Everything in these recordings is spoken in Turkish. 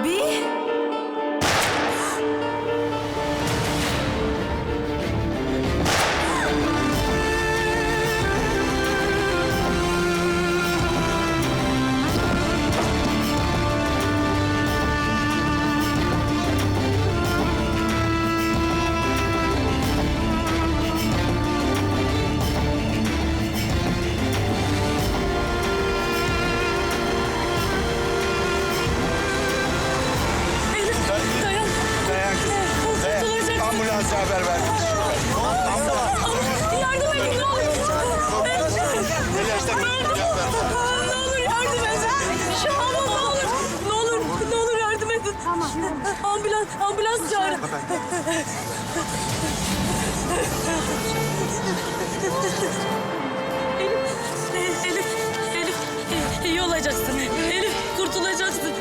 Бобби? Çağırın. Elif, Elif, Elif, iyi olacaksın. Elif, kurtulacaksın.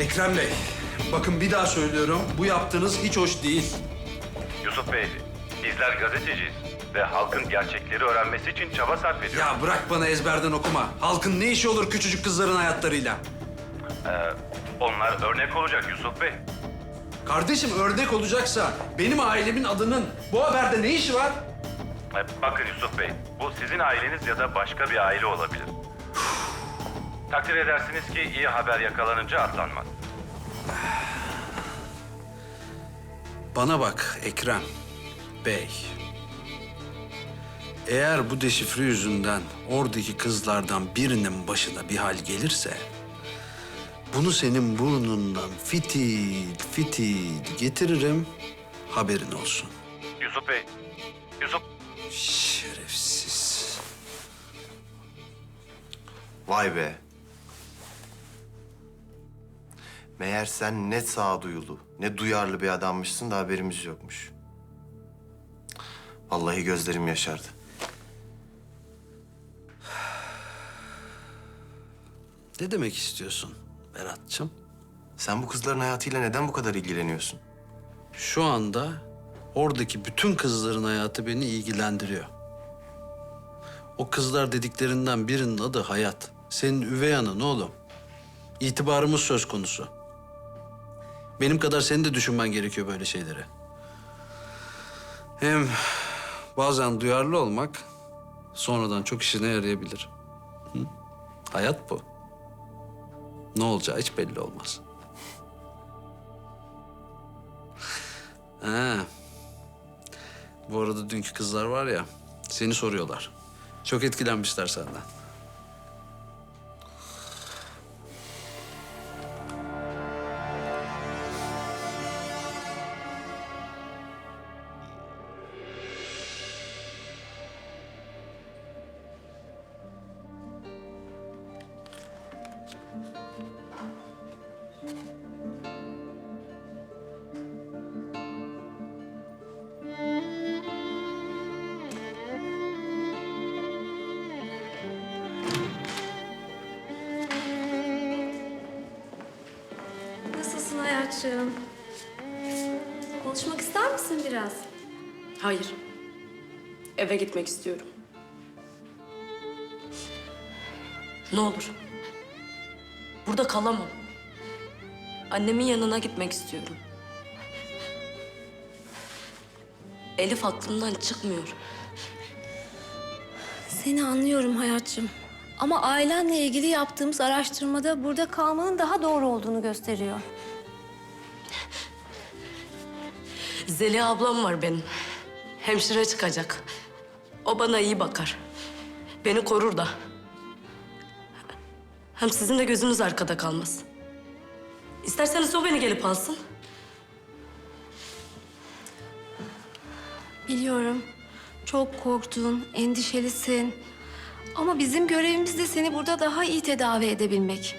Ekrem Bey, bakın bir daha söylüyorum. Bu yaptığınız hiç hoş değil. Yusuf Bey, bizler gazeteciyiz ve halkın gerçekleri öğrenmesi için çaba sarf ediyoruz. Ya bırak bana ezberden okuma. Halkın ne işi olur küçücük kızların hayatlarıyla? Onlar örnek olacak Yusuf Bey. Kardeşim örnek olacaksa benim ailemin adının bu haberde ne işi var? Ee, Bakın Yusuf Bey, bu sizin aileniz ya da başka bir aile olabilir. Takdir edersiniz ki iyi haber yakalanınca atlanmaz. Bana bak Ekrem Bey. Eğer bu deşifre yüzünden oradaki kızlardan birinin başına bir hal gelirse... ...bunu senin burnundan fitil fitil getiririm, haberin olsun. Yusuf Bey, Yusuf... Şerefsiz. Vay be. Meğer sen ne sağduyulu, ne duyarlı bir adammışsın da haberimiz yokmuş. Vallahi gözlerim yaşardı. Ne demek istiyorsun Berat'cığım? Sen bu kızların hayatıyla neden bu kadar ilgileniyorsun? Şu anda oradaki bütün kızların hayatı beni ilgilendiriyor. O kızlar dediklerinden birinin adı Hayat. Senin üvey anan oğlum. İtibarımız söz konusu. Benim kadar senin de düşünmen gerekiyor böyle şeyleri. Hem bazen duyarlı olmak sonradan çok işine yarayabilir. Hı? Hayat bu. Ne olacağı hiç belli olmaz. Ha. Bu arada dünkü kızlar var ya, seni soruyorlar. Çok etkilenmişler senden. Hayatçığım? Konuşmak ister misin biraz? Hayır. Eve gitmek istiyorum. Ne olur. Burada kalamam. Annemin yanına gitmek istiyorum. Elif aklımdan çıkmıyor. Seni anlıyorum hayatçığım. Ama ailenle ilgili yaptığımız araştırmada burada kalmanın daha doğru olduğunu gösteriyor. Zeliha ablam var benim. Hemşire çıkacak. O bana iyi bakar. Beni korur da. Hem sizin de gözünüz arkada kalmaz. İsterseniz o beni gelip alsın. Biliyorum. Çok korktun, endişelisin. Ama bizim görevimiz de seni burada daha iyi tedavi edebilmek.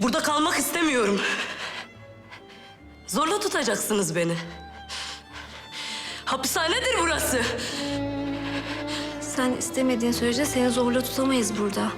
Burada kalmak istemiyorum. Zorla tutacaksınız beni. Hapishanedir burası. Sen istemediğin sürece seni zorla tutamayız burada.